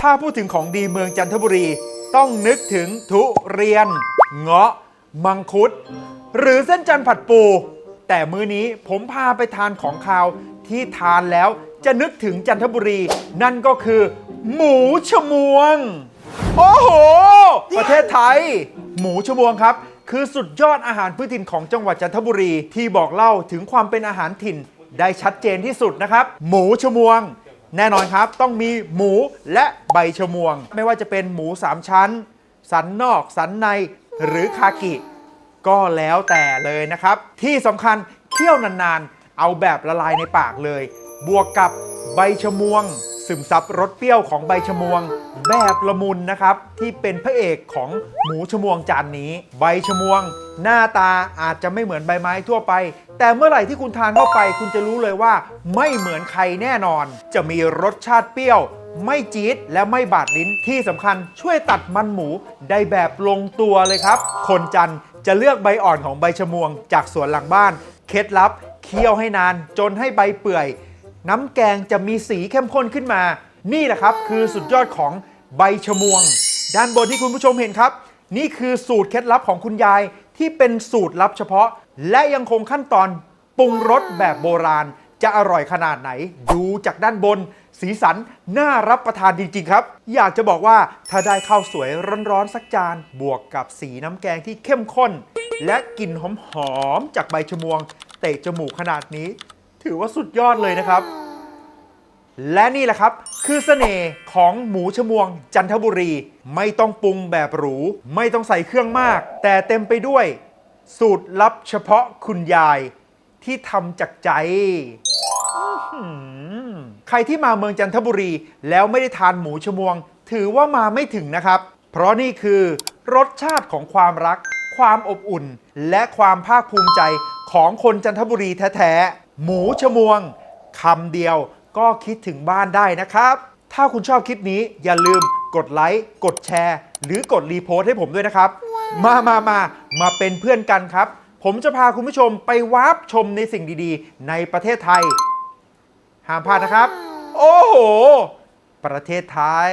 ถ้าพูดถึงของดีเมืองจันทบุรี ต้องนึกถึงทุเรียน เงาะ มังคุด หรือเส้นจันทร์ผัดปู แต่มื้อนี้ผมพาไปทานของคาวที่ทานแล้วจะนึกถึงจันทบุรี นั่นก็คือ หมูชมวง โอ้โห ประเทศไทย หมูชมวงครับ คือสุดยอดอาหารพื้นถิ่นของจังหวัดจันทบุรีที่บอกเล่าถึงความเป็นอาหารถิ่นได้ชัดเจนที่สุดนะครับ หมูชมวง แน่นอนครับต้องมีหมูและใบชมวง ไม่ว่าจะเป็นหมูสามชั้น สันนอก สันในหรือคากิ ก็แล้วแต่เลยนะครับ ที่สำคัญเคี่ยวนานๆ เอาแบบละลายในปากเลย บวกกับใบชมวง ซึมซับรสเปรี้ยวของใบชมวง แบบละมุนนะครับ ที่เป็นพระเอกของหมูชมวงจานนี้ ใบชมวง หน้าตาอาจจะไม่เหมือนใบไม้ทั่วไป แต่เมื่อไหร่ที่คุณทานเข้าไป คุณจะรู้เลยว่า ไม่เหมือนใครแน่นอน จะมีรสชาติเปรี้ยว ไม่จี๊ดและไม่บาดลิ้นที่สำคัญช่วยตัดมันหมูได้แบบลงตัวเลยครับ คนจันจะเลือกใบอ่อนของใบชะมวง จากสวนหลังบ้าน เคล็ดลับเคี่ยวให้นานจนให้ใบเปื่อย น้ำแกงจะมีสีเข้มข้นขึ้นมา นี่แหละครับ คือสุดยอดของใบชะมวง ด้านบนที่คุณผู้ชมเห็นครับ นี่คือสูตรเคล็ดลับของคุณยาย ที่เป็นสูตรลับเฉพาะ และยังคงขั้นตอนปรุงรสแบบโบราณ จะอร่อยขนาดไหน ดูจากด้านบน สีสันน่ารับประทานจริง ๆ ครับ อยากจะบอกว่าถ้าได้ข้าวสวยร้อน ๆ สักจาน บวกกับสีน้ำแกงที่เข้มข้น และกลิ่นหอม ๆ จากใบชะมวง เตะจมูกขนาดนี้ ถือว่าสุดยอดเลยนะครับ และนี่แหละครับ คือเสน่ห์ของหมูชมวงจันทบุรี ไม่ต้องปรุงแบบหรู ไม่ต้องใส่เครื่องมาก แต่เต็มไปด้วย สูตรลับเฉพาะคุณยายที่ทำจากใจใครที่มาเมืองจันทบุรี แล้วไม่ได้ทานหมูชมวง ถือว่ามาไม่ถึงนะครับ เพราะนี่คือรสชาติของความรัก ความอบอุ่น และความภาคภูมิใจของคนจันทบุรีแท้ๆหมูชมวงคำเดียว ก็คิดถึงบ้านได้นะครับ ถ้าคุณชอบคลิปนี้อย่าลืมกดไลค์กดแชร์ หรือกดรีโพสต์ให้ผมด้วยนะครับ มามามามาเป็นเพื่อนกันครับ ผมจะพาคุณผู้ชมไปวาร์ปชมในสิ่งดีๆ ในประเทศไทย ห้ามพลาดนะครับ โอ้โห ประเทศไทย